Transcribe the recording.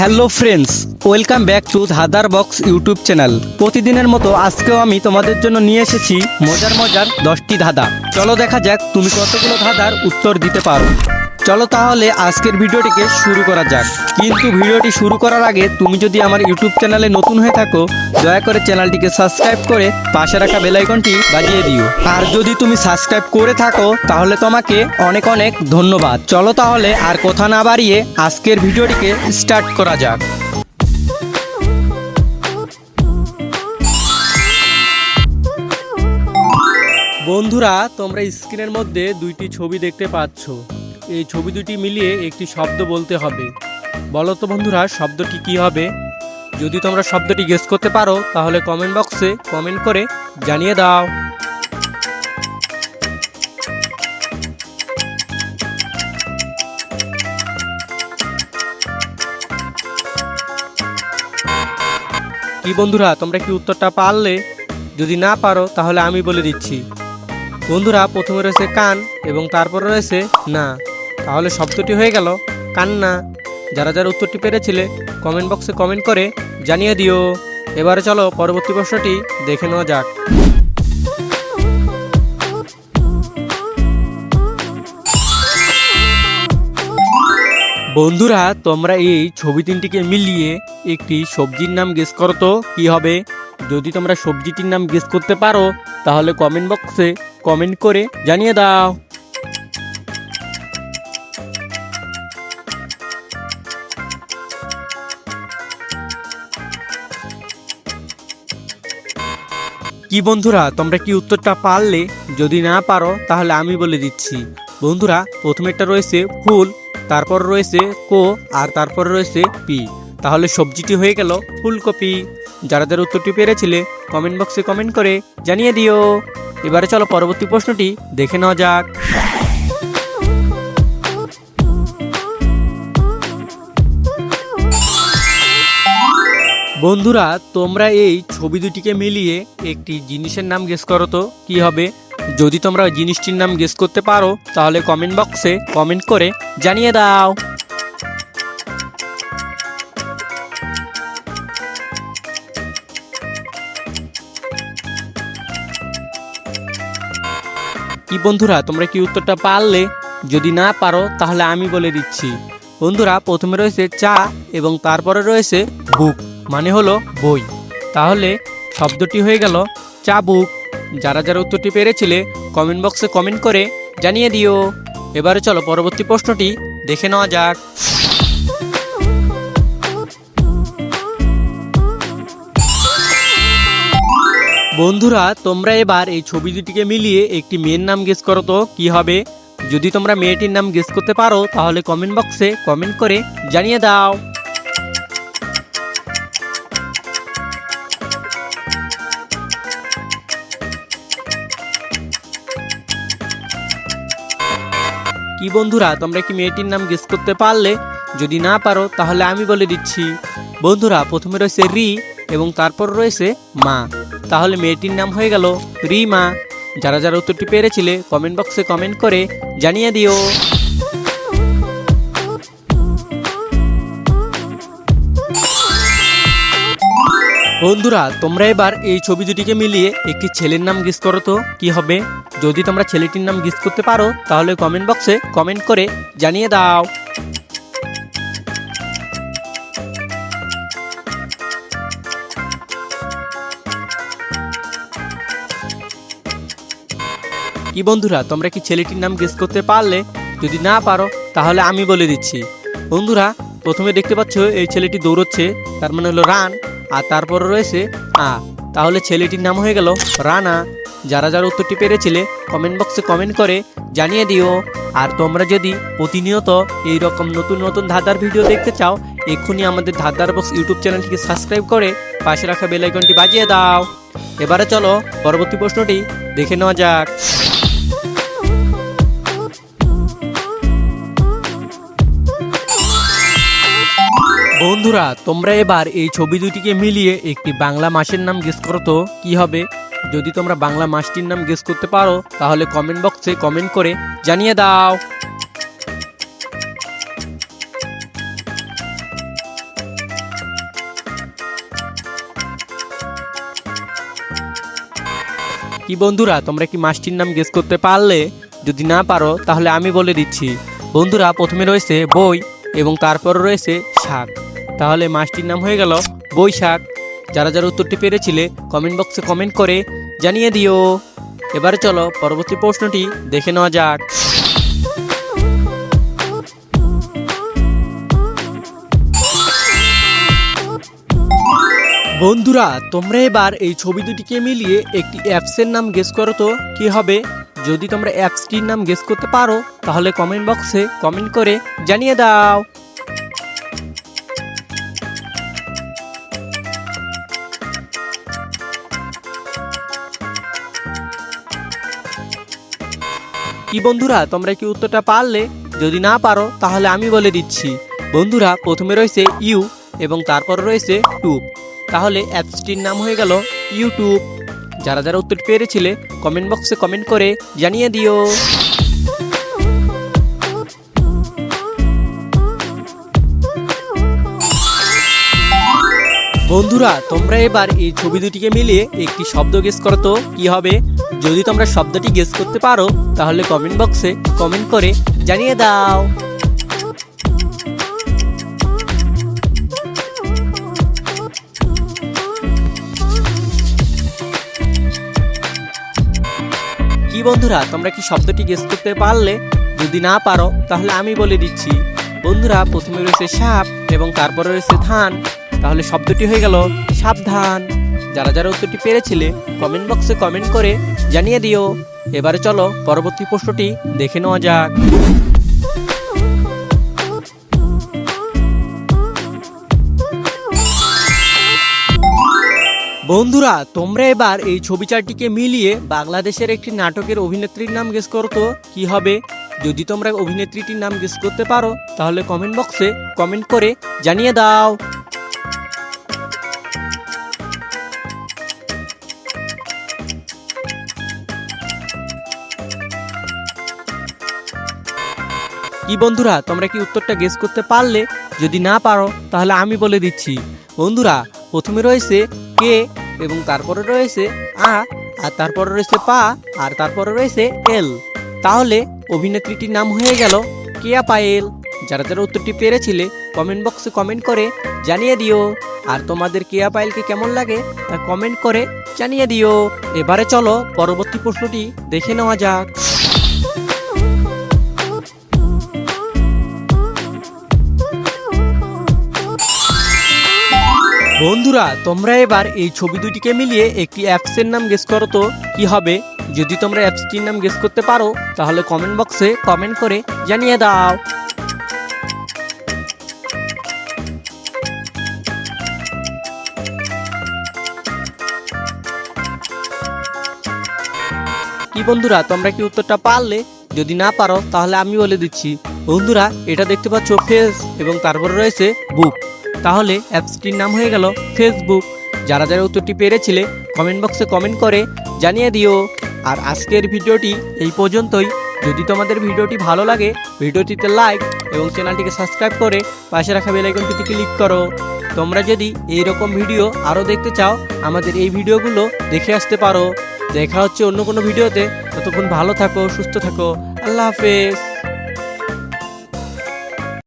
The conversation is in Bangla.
Hello friends, welcome back to ধাদার box YouTube channel. প্রতিদিনের মতো আজকেও আমি তোমাদের জন্য নিয়ে এসেছি মজার মজার দশটি ধাঁধা। চলো দেখা যাক তুমি কতগুলো ধাঁধার উত্তর দিতে পারো। চলো তাহলে আজকের ভিডিওটিকে শুরু করা যাক। কিন্তু ভিডিওটি শুরু করার আগে তুমি যদি আমার ইউটিউব চ্যানেলে নতুন হয়ে থাকো, দয়া করে চ্যানেলটিকে সাবস্ক্রাইব করে পাশে রাখা বেলাইকনটি বাজিয়ে দিও। আর যদি তুমি সাবস্ক্রাইব করে থাকো, তাহলে তোমাকে অনেক অনেক ধন্যবাদ। চলো তাহলে আর কথা না বাড়িয়ে আজকের ভিডিওটিকে স্টার্ট করা যাক। বন্ধুরা, তোমরা স্ক্রিনের মধ্যে দুইটি ছবি দেখতে পাচ্ছ। এই ছবি দুটি মিলিয়ে একটি শব্দ বলতে হবে। বলো তো বন্ধুরা, শব্দটি কি হবে? যদি তোমরা শব্দটি গেস করতে পারো, তাহলে কমেন্ট বক্সে কমেন্ট করে জানিয়ে দাও। কি বন্ধুরা, তোমরা কি উত্তরটা পারলে? যদি না পারো, তাহলে আমি বলে দিচ্ছি। বন্ধুরা, প্রথমে রয়েছে কান এবং তারপরে রয়েছে না। তাহলে শব্দটি হয়ে গেল কান্না। যারা যারা উত্তরটি পেরেছিলে কমেন্ট বক্সে কমেন্ট করে জানিয়ে দিও। এবারে চলো পরবর্তী প্রশ্নটি দেখে নেওয়া যাক। বন্ধুরা, তোমরা এই ছবি তিনটিকে মিলিয়ে একটি সবজির নাম গেস করো তো, কি হবে? যদি তোমরা সবজিটির নাম গেস করতে পারো, তাহলে কমেন্ট বক্সে কমেন্ট করে জানিয়ে দাও। কি বন্ধুরা, তোমরা কি উত্তরটা পারলে? যদি না পারো, তাহলে আমি বলে দিচ্ছি। বন্ধুরা প্রথমেরটা রয়েছে ফুল, তারপর রয়েছে কো, আর তারপর রয়েছে পি। তাহলে সবজিটি হয়ে গেল ফুলকপি। যারা যারা উত্তরটি পেরেছিলে কমেন্ট বক্সে কমেন্ট করে জানিয়ে দিও। এবারে চলো পরবর্তী প্রশ্নটি দেখে নেওয়া যাক। বন্ধুরা, তোমরা এই ছবি দুটিকে মিলিয়ে একটি জিনিসের নাম গেস করো তো, কি হবে? যদি তোমরা জিনিসটির নাম গেস করতে পারো, তাহলে কমেন্ট বক্সে কমেন্ট করে জানিয়ে দাও। কি বন্ধুরা, তোমরা কি উত্তরটা পারলে? যদি না পারো, তাহলে আমি বলে দিচ্ছি। বন্ধুরা, প্রথমে রয়েছে চা এবং তারপরে রয়েছে বুক। মানে হলো বই। তাহলে শব্দটি হয়ে গেল চা বুক। যারা যারা উত্তরটি পেরেছিলে কমেন্ট বক্সে কমেন্ট করে জানিয়ে দিও। এবারে চলো পরবর্তী প্রশ্নটি দেখে নেওয়া যাক। বন্ধুরা, তোমরা এবার এই ছবি দুটিকে মিলিয়ে একটি মেয়ের নাম গেস করো তো, কি হবে? যদি তোমরা মেয়েটির নাম গেস করতে পারো, তাহলে কমেন্ট বক্সে কমেন্ট করে জানিয়ে দাও। কি বন্ধুরা, তোমরা কি মেয়েটির নাম গেস করতে পারলে? যদি না পারো, তাহলে আমি বলে দিচ্ছি। বন্ধুরা, প্রথমে রয়েছে রি এবং তারপর রয়েছে মা। তাহলে মেয়েটির নাম হয়ে গেল রি মা যারা যারা উত্তরটি পেরেছিলে কমেন্ট বক্সে কমেন্ট করে জানিয়ে দিও। বন্ধুরা, তোমরা এবার এই ছবি দুটিকে মিলিয়ে একটি ছেলের নাম গেস করো তো, কি হবে? যদি তোমরা ছেলেটির নাম গেস করতে পারো, তাহলে কমেন্ট বক্সে কমেন্ট করে জানিয়ে দাও। কি বন্ধুরা, তোমরা কি ছেলেটির নাম গেস করতে পারলে? যদি না পারো, তাহলে আমি বলে দিচ্ছি। বন্ধুরা, প্রথমে দেখতে পাচ্ছ এই ছেলেটি দৌড়চ্ছে, তার মানে হলো রান। আর তারপর রয়েছে আ। তাহলে ছেলেটির নাম হয়ে গেল রানা। যারা যারা উত্তরটি পেরেছিলে কমেন্ট বক্সে কমেন্ট করে জানিয়ে দিও। আর তোমরা যদি প্রতিনিয়ত এই রকম নতুন নতুন ধাঁধার ভিডিও দেখতে চাও, এক্ষুনি আমাদের ধাঁধার বক্স ইউটিউব চ্যানেলটিকে সাবস্ক্রাইব করে পাশে রাখা বেল আইকনটি বাজিয়ে দাও। এবারে চলো, পরবর্তী প্রশ্নটি দেখে নেওয়া যাক। বন্ধুরা, তোমরা এবার এই ছবি দুটিকে মিলিয়ে একটি বাংলা মাসের নাম গেস করো তো, কি হবে? যদি তোমরা বাংলা মাসটির নাম গেস করতে পারো, তাহলে কমেন্ট বক্সে কমেন্ট করে জানিয়ে দাও। কি বন্ধুরা, তোমরা কি মাসটির নাম গেস করতে পারলে? যদি না পারো, তাহলে আমি বলে দিচ্ছি। বন্ধুরা, প্রথমে রয়েছে বই এবং তারপর রয়েছে শাক তাহলে মাছটির নাম হয়ে গেল বৈশাখ। যারা যারা উত্তরটি পেরেছিলে কমেন্ট বক্সে কমেন্ট করে জানিয়ে দিও। এবারে চলো পরবর্তী প্রশ্নটি দেখে নেওয়া যাক। বন্ধুরা, তোমরা এবার এই ছবি দুটিকে মিলিয়ে একটি অ্যাপসের নাম গেস করো তো, কি হবে? যদি তোমরা অ্যাপসটির নাম গেস করতে পারো, তাহলে কমেন্ট বক্সে কমেন্ট করে জানিয়ে দাও। কি বন্ধুরা, তোমরা কি উত্তরটা পারলে? যদি না পারো, তাহলে আমি বলে দিচ্ছি। বন্ধুরা, প্রথমে রয়েছে ইউ এবং তারপর রয়েছে টুব। তাহলে অ্যাপসটির নাম হয়ে গেল ইউটিউব। যারা যারা উত্তর পেরেছিলে, কমেন্ট বক্সে কমেন্ট করে জানিয়ে দিও। বন্ধুরা, তোমরা এবার এই ছবি দুটিকে মিলিয়ে একটি শব্দ গেস করো তো, কি হবে? যদি তোমরা শব্দটি গেস করতে পারো, তাহলে কমেন্ট বক্সে কমেন্ট করে জানিয়ে দাও। কি বন্ধুরা, তোমরা কি শব্দটি গেস করতে পারলে? যদি না পারো, তাহলে আমি বলে দিচ্ছি। বন্ধুরা, প্রথমে রয়েছে সাপ এবং তারপরে রয়েছে ধান। তাহলে শব্দটি হয়ে গেল সাবধান। যারা যারা উত্তরটি পেরেছিলে কমেন্ট বক্সে কমেন্ট করে জানিয়ে দিও। এবারে চলো পরবর্তী প্রশ্নটি দেখে নেওয়া যাক। বন্ধুরা, তোমরা এবার এই ছবি চারটিকে মিলিয়ে বাংলাদেশের একটি নাটকের অভিনেত্রীর নাম গেস করতো কি হবে? যদি তোমরা অভিনেত্রীটির নাম গেস করতে পারো, তাহলে কমেন্ট বক্সে কমেন্ট করে জানিয়ে দাও। কি বন্ধুরা, তোমরা কি উত্তরটা গেস করতে পারলে? যদি না পারো, তাহলে আমি বলে দিচ্ছি। বন্ধুরা, প্রথমে রয়েছে কে এবং তারপরে রয়েছে আ, আর তারপরে রয়েছে পা, আর তারপরে রয়েছে এল। তাহলে অভিনেত্রীটির নাম হয়ে গেল কেয়া পায়েল। যারা যারা উত্তরটি পেরেছিলে কমেন্ট বক্সে কমেন্ট করে জানিয়ে দিও। আর তোমাদের কেয়া পায়েলকে কেমন লাগে, তা কমেন্ট করে জানিয়ে দিও। এবারে চলো, পরবর্তী প্রশ্নটি দেখে নেওয়া যাক। বন্ধুরা, তোমরা এবার এই ছবি দুটিকে মিলিয়ে একটি অ্যাপসের নাম গেস করো তো, কি হবে? যদি তোমরা অ্যাপসটির নাম গেস করতে পারো, তাহলে কমেন্ট বক্সে কমেন্ট করে জানিয়ে দাও। কি বন্ধুরা, তোমরা কি উত্তরটা পারলে? যদি না পারো, তাহলে আমি বলে দিচ্ছি। বন্ধুরা, এটা দেখতে পাচ্ছ ফেস এবং তারপরে রয়েছে বুক তাহলে অ্যাপসটির নাম হয়ে গেল ফেসবুক যারা যারা উত্তরটি পেরেছিলে কমেন্ট বক্সে কমেন্ট করে জানিয়ে দিও। আর আজকের ভিডিওটি এই পর্যন্তই। যদি তোমাদের ভিডিওটি ভালো লাগে, ভিডিওটিতে লাইক এবং চ্যানেলটিকে সাবস্ক্রাইব করে পাশে রাখা বেলাইকনটিতে ক্লিক করো। তোমরা যদি এই রকম ভিডিও আরও দেখতে চাও, আমাদের এই ভিডিওগুলো দেখে আসতে পারো। দেখা হচ্ছে অন্য কোনো ভিডিওতে। ততক্ষণ ভালো থাকো, সুস্থ থাকো। আল্লাহ হাফেজ।